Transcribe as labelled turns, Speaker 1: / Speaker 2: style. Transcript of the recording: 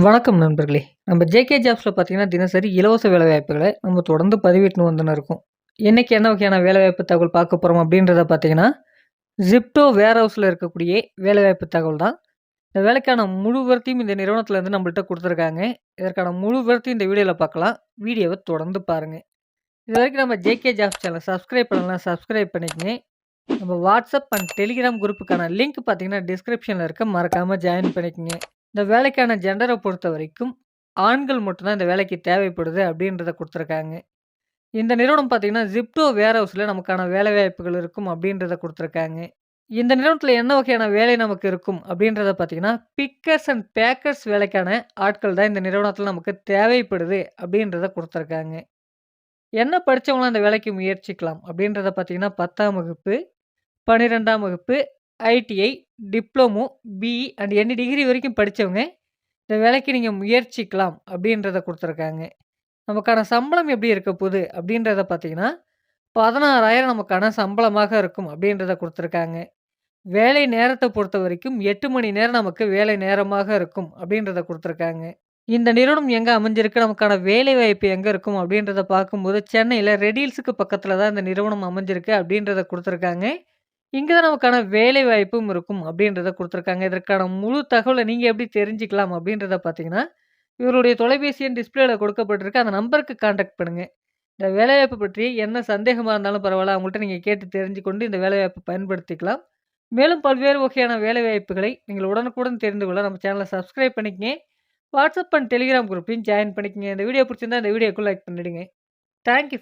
Speaker 1: வணக்கம் நண்பர்களே! நம்ம ஜேகே ஜாப்ஸில் பார்த்தீங்கன்னா, தினசரி இலவச வேலைவாய்ப்புகளை நம்ம தொடர்ந்து பதிவிட்டுன்னு வந்துன்னு இருக்கோம். என்றைக்கு என்ன வகையான வேலைவாய்ப்பு தகவல் பார்க்க போகிறோம் அப்படின்றத பார்த்தீங்கன்னா, ஜிப்டோ வேர் ஹவுஸில் இருக்கக்கூடிய வேலைவாய்ப்பு தகவல் தான். இந்த வேலைக்கான முழு விவரத்தையும் இந்த நிறுவனத்துல இருந்து கொடுத்துருக்காங்க இதற்கான முழு விவரத்தையும் இந்த வீடியோவில் பார்க்கலாம். வீடியோவை தொடர்ந்து பாருங்கள் இது வரைக்கும் நம்ம ஜேகே ஜாப்ஸ் சேனல் சப்ஸ்கிரைப் பண்ணலாம் சப்ஸ்கிரைப் பண்ணிக்கங்க. நம்ம வாட்ஸ்அப் அண்ட் டெலிகிராம் குரூப்புக்கான லிங்க் பார்த்தீங்கன்னா, டிஸ்கிரிப்ஷனில் இருக்க மறக்காமல் ஜாயின் பண்ணிக்கங்க. இந்த வேலைக்கான ஜென்டரை பொறுத்த வரைக்கும் ஆண்கள் மட்டும்தான் இந்த வேலைக்கு தேவைப்படுது அப்படின்றத கொடுத்துருக்காங்க. இந்த நிறுவனம் பார்த்தீங்கன்னா, ஜிப்டோ வேர் ஹவுஸில் நமக்கான வேலைவாய்ப்புகள் இருக்கும் அப்படின்றத கொடுத்துருக்காங்க. இந்த நிறுவனத்தில் என்ன வகையான வேலை நமக்கு இருக்கும் அப்படின்றத பார்த்தீங்கன்னா, பிக்கர்ஸ் அண்ட் பேக்கர்ஸ் வேலைக்கான ஆட்கள் தான் இந்த நிறுவனத்தில் நமக்கு தேவைப்படுது அப்படின்றத கொடுத்துருக்காங்க. என்ன படித்தவங்களாம் இந்த வேலைக்கு முயற்சிக்கலாம் அப்படின்றத பார்த்தீங்கன்னா, 10ஆம் வகுப்பு, 12ஆம் வகுப்பு, ITI, diploma, BE and any degree வரைக்கும் படித்தவங்க இந்த வேலைக்கு நீங்கள் முயற்சிக்கலாம் அப்படின்றத கொடுத்துருக்காங்க. நமக்கான சம்பளம் எப்படி இருக்க போகுது அப்படின்றத பார்த்தீங்கன்னா, 16,000 நமக்கான சம்பளமாக இருக்கும் அப்படின்றத கொடுத்துருக்காங்க. வேலை நேரத்தை பொறுத்த வரைக்கும் எட்டு மணி நேரம் நமக்கு வேலை நேரமாக இருக்கும் அப்படின்றத கொடுத்துருக்காங்க. இந்த நிறுவனம் எங்கே அமைஞ்சிருக்கு, நமக்கான வேலைவாய்ப்பு எங்கே இருக்கும் அப்படின்றத பார்க்கும்போது, சென்னையில் ரெட் பக்கத்தில் தான் இந்த நிறுவனம் அமைஞ்சிருக்கு அப்படின்றத கொடுத்துருக்காங்க. இங்கே தான் நமக்கான வேலைவாய்ப்பும் இருக்கும் அப்படின்றத கொடுத்துருக்காங்க இதற்கான முழு தகவலை நீங்கள் எப்படி தெரிஞ்சுக்கலாம் அப்படின்றத பார்த்தீங்கன்னா, இவருடைய தொலைபேசி எண் டிஸ்ப்ளேல கொடுக்கப்பட்டிருக்கு. அந்த நம்பருக்கு காண்டாக்ட் பண்ணுங்கள் இந்த வேலைவாய்ப்பு பற்றி என்ன சந்தேகமாக இருந்தாலும் பரவாயில்ல அவங்கள்ட்ட நீங்கள் கேட்டு தெரிஞ்சுக்கொண்டு இந்த வேலைவாய்ப்பை பயன்படுத்திக்கலாம். மேலும் பல்வேறு வகையான வேலைவாய்ப்புகளை நீங்கள் உடனுக்குடன் தெரிந்து கொள்ள நம்ம சேனலை சப்ஸ்கிரைப் பண்ணிக்கங்க. வாட்ஸ்அப் அண்ட் டெலிகிராம் குரூப்பையும் ஜாயின் பண்ணிக்கங்க. இந்த வீடியோ பிடிச்சிருந்தா இந்த வீடியோக்கு லைக் பண்ணிடுங்க. Thank you